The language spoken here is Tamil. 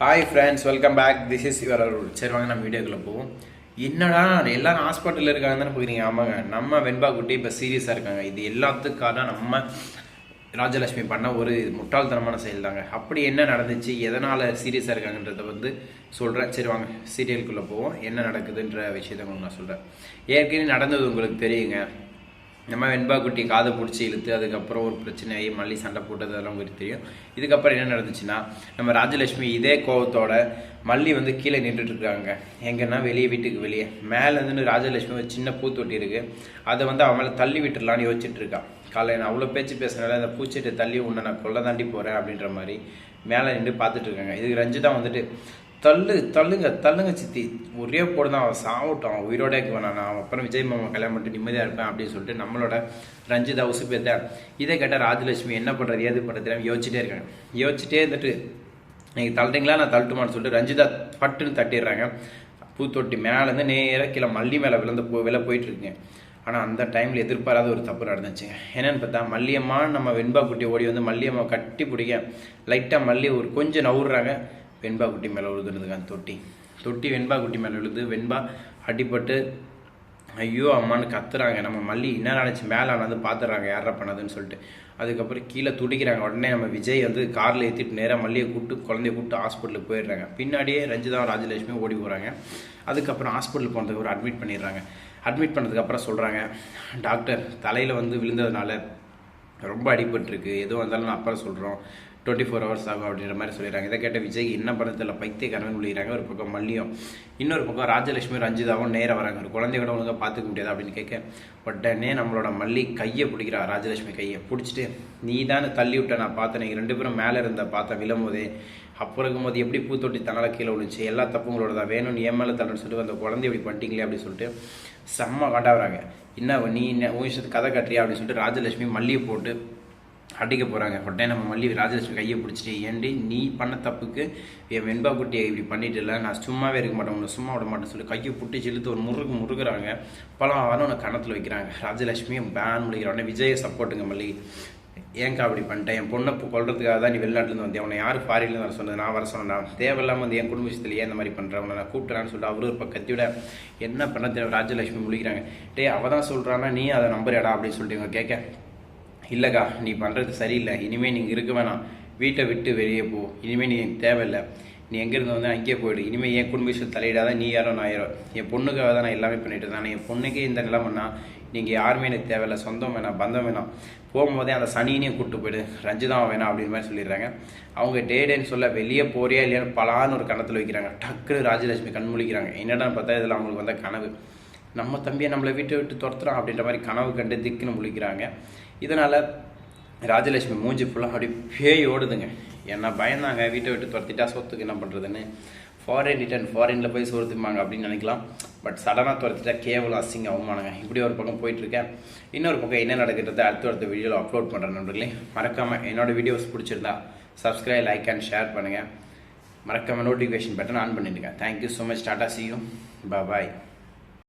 Hi friends welcome back this is your Arul சரி வாங்க நம்ம வீடியோக்குள்ளே போவோம். என்னடா எல்லாரும் ஹாஸ்பிட்டலில் இருக்காங்க தானே போகிறீங்க ஆமாங்க நம்ம வெண்பா குட்டி இப்போ சீரியஸாக இருக்காங்க. இது எல்லாத்துக்கும் காரணம் நம்ம ராஜலட்சுமி பண்ண ஒரு முட்டாள்தனமான செயல் தாங்க அப்படி என்ன நடந்துச்சு? எதனால் சீரியஸாக இருக்காங்கன்றத வந்து சொல்கிறேன் சரி வாங்க சீரியலுக்குள்ளே போவோம். என்ன நடக்குதுன்ற விஷயத்த உங்களுக்கு நான் சொல்கிறேன் ஏற்கனவே நடந்தது உங்களுக்கு தெரியுங்க. நம்ம வெண்பா குட்டி காதை பிடிச்சி இழுத்து அதுக்கப்புறம் ஒரு பிரச்சனையாகி மல்லி சண்டை போட்டது அதெல்லாம் உங்களுக்கு தெரியும். இதுக்கப்புறம் என்ன நடந்துச்சுன்னா நம்ம ராஜலட்சுமி இதே கோவத்தோட மல்லி வந்து கீழே நின்றுட்டு இருக்காங்க எங்கன்னா வெளியே வீட்டுக்கு வெளியே. மேலே இருந்து ராஜலட்சுமி ஒரு சின்ன பூத்தொட்டி இருக்குது அதை வந்து அவன் மேலே தள்ளி விட்டுடலான்னு யோசிச்சுட்ருக்கான் காலையில் நான் அவ்வளோ பேச்சு பேசுனால அந்த பூச்செட்டை தள்ளி உன்னை நான் கொள்ள தாண்டி போகிறேன் அப்படின்ற மாதிரி மேலே நின்று பார்த்துட்ருக்காங்க. இதுக்கு இதுக்கு ரஞ்சிதா வந்துட்டு தள்ளு தள்ளுங்க தள்ளுங்க சித்தி. ஒரே போடு தான் அவன் சாவட்டும். அவன் உயிரோடய வேணாம். நான் அப்புறம் விஜய் மாமா கல்யாணம் பண்ணிட்டு நிம்மதியாக இருப்பேன் அப்படின்னு சொல்லிட்டு நம்மளோட ரஞ்சிதா உசுப்பேத்த. இதை கேட்டால் ராஜலட்சுமி என்ன பண்ணுறது ஏது பண்ணுறது யோசிச்சிட்டே இருக்காங்க. யோசிச்சுட்டே இருந்துட்டு நீங்கள் தள்ளுறீங்களா? நான் தள்ளட்டுமான்னு சொல்லிட்டு ரஞ்சிதா பட்டுன்னு தட்டிடுறாங்க. பூத்தொட்டி மேலேருந்து நேராக கீழே மல்லி மேலே விழுந்து போ வில போயிட்டுருக்கேன் ஆனால் அந்த டைமில் எதிர்பாராத ஒரு தப்பு நடந்துச்சு. என்னென்னு பார்த்தா மல்லியம்மா நம்ம வெண்பா குட்டி ஓடி வந்து மல்லியம்மா கட்டி பிடிக்க லைட்டாக மல்லி ஒரு கொஞ்சம் நவுடுறாங்க வெண்பா குட்டி மேலே விழுதுனதுங்க அந்த தொட்டி. தொட்டி வெண்பா குட்டி மேலே விழுது வெண்பா அடிபட்டு ஐயோ அம்மான்னு கத்துறாங்க. நம்ம மல்லி என்ன நினச்சி மேலே வந்து பார்த்துறாங்க யாரா பண்ணதுன்னு சொல்லிட்டு. அதுக்கப்புறம் கீழே துடிக்கிறாங்க. உடனே நம்ம விஜய் வந்து காரில் ஏற்றிட்டு நேராக மல்லியை கூப்பிட்டு குழந்தைய கூப்பிட்டு ஹாஸ்பிட்டலுக்கு போயிடுறாங்க. பின்னாடியே ரஞ்சிதா ராஜலட்சுமி ஓடி போகிறாங்க அதுக்கப்புறம் ஹாஸ்பிட்டல் போனதுக்கு ஒரு அட்மிட் பண்ணிடுறாங்க. அட்மிட் பண்ணதுக்கப்புறம் சொல்கிறாங்க டாக்டர் தலையில் வந்து விழுந்ததுனால ரொம்ப அடிபட்டுருக்கு. எதுவும் வந்தாலும் நான் அப்புறம் சொல்கிறோம் டுவெண்ட்டி ஃபோர் ஹவர்ஸ் ஆகும் அப்படின்ற மாதிரி சொல்லிடுறாங்க. இதை கேட்ட விஜய் என்ன பண்ணதில்ல பைத்தியக்காரன் விழுகிறாங்க ஒரு பக்கம் மல்லியும் இன்னொரு பக்கம் ராஜலட்சுமி ரஞ்சிதாவும் நேராக வராங்க. ஒரு குழந்தைய கூட ஒழுங்காக பார்த்துக்க முடியாது அப்படின்னு கேட்க உடனே நம்மளோட மல்லி கையை பிடிக்கிறா ராஜலட்சுமி கையை. பிடிச்சிட்டு நீ தானே தள்ளி விட்ட நான் பார்த்தேன். நீங்கள் ரெண்டு பேரும் மேலே இருந்த பார்த்தேன் விழும்போதே அப்போ இருக்கும்போது எப்படி பூத்தொட்டி தன்னால் கீழே விழுந்துச்சு? எல்லா தப்புங்களோட தான் வேணும்னு நீ என் மேலே தரணும்னு சொல்லிட்டு அந்த குழந்தை இப்படி பண்ணிட்டீங்களே அப்படின்னு சொல்லிட்டு செம்ம காண்டாகிறாங்க என்ன நீ என்ன உன் இஷ்டத்துக்கு கதை கட்டுறியா? அப்படின்னு சொல்லிட்டு ராஜலட்சுமி மல்லியை போட்டு அடிக்க போகிறாங்க உடனே நம்ம மல்லி ராஜலட்சுமி கையை பிடிச்சிட்டு ஏண்டி நீ பண்ண தப்புக்கு என் வெண்பா குட்டியை இப்படி பண்ணிட்டு இல்லை நான் சும்மாவே இருக்க மாட்டேன் உன்னை சும்மா விட மாட்டேன்னு சொல்லி கையை புட்டி இழுத்து ஒரு முறுக்கு முறுக்குறாங்க. பழம் வாரம் உனக்கு கணத்தில் வைக்கிறாங்க. ராஜலட்சுமியும் பேன் முடிக்கிற உடனே விஜயை சப்போர்ட்டுங்க மல்லி. ஏன்க்கா அப்படி பண்ணிட்டேன் என் பொண்ணை கொள்றதுக்காக தான் நீ வெளிநாட்டிலேருந்து வந்தேன் உன்னை யார் ஃபாரின்லேருந்து வர சொன்னது? நான் வர சொன்னேன் தேவையில்லாமல் வந்து என் குடும்ப விஷயத்தில் ஏன் இந்த மாதிரி பண்ணுறேன் உன்னை நான் கூப்பிட்றான்னு சொல்லிட்டு அவரு ஒரு பக்கம் என்ன பண்ண தேவை? ராஜலட்சுமி முழிக்கிறாங்க. டே அவள் தான் சொல்கிறான்னா நீ அதை நம்பர் இடா அப்படின்னு சொல்லிட்டு இவங்க கேட்க இல்லைக்கா நீ பண்ணுறது சரியில்லை. இனிமேல் நீங்கள் இருக்க வேணாம். வீட்டை விட்டு வெளியே போ. இனிமேல் நீ தேவையில்லை. நீ எங்கேருந்து வந்து அங்கேயே போயிடு. இனிமேல் என் குடும்ப விஷயம் தலையிடாத நீ யாரோ நான் யாரோ. என் பொண்ணுக்காக தான் நான் எல்லாமே பண்ணிட்டு இருந்தேன். என் பொண்ணுக்கே இந்த நிலமன்னா நீங்கள் யாருமே எனக்கு தேவையில்லை. சொந்தம் வேணாம் பந்தம் வேணாம். போகும்போதே அந்த சனினையும் கூப்பிட்டு போயிடு. ரஞ்சிதம் வேணாம் அப்படின்னு மாதிரி சொல்லிடுறாங்க. அவங்க டே டேன்னு சொல்ல வெளியே போறியா இல்லையான்னு பலான்னு ஒரு கணத்தில் வைக்கிறாங்க. டக்குன்னு ராஜலட்சுமி கண் முழிக்கிறாங்க. என்னடான்னு பார்த்தா இதில் அவங்களுக்கு வந்த கனவு. நம்ம தம்பியை நம்மளை வீட்டை விட்டு துரத்துறான் அப்படின்ற மாதிரி கனவு கண்டு திக்குன்னு முழிக்கிறாங்க. இதனால் ராஜலட்சுமி மூஞ்சி ஃபுல்லாக அப்படி பேய் ஓடுதுங்க. என்ன பயந்தாங்க? வீட்டை விட்டு துரத்திட்டா சொத்துக்கு என்ன பண்ணுறதுன்னு ஃபாரின் ரிட்டர்ன் ஃபாரினில் போய் சோறுத்துப்பாங்க அப்படின்னு நினைக்கலாம். பட் சடனாக துரத்திட்டா கேவலம் அசிங்க அவமானங்க. இப்படி ஒரு பக்கம் போயிட்டுருக்கேன் இன்னொரு பக்கம் என்ன நடக்கிறது அடுத்த அடுத்த வீடியோவில் அப்லோட் பண்ணுறேன் நண்பர்களே. மறக்காமல் என்னோடய வீடியோஸ் பிடிச்சிருந்தா சப்ஸ்கிரைப் லைக் அண்ட் ஷேர் பண்ணுங்கள் மறக்காமல் நோட்டிஃபிகேஷன் பட்டன் ஆன் பண்ணிவிடுங்க thank you so much tata see you பா பாய்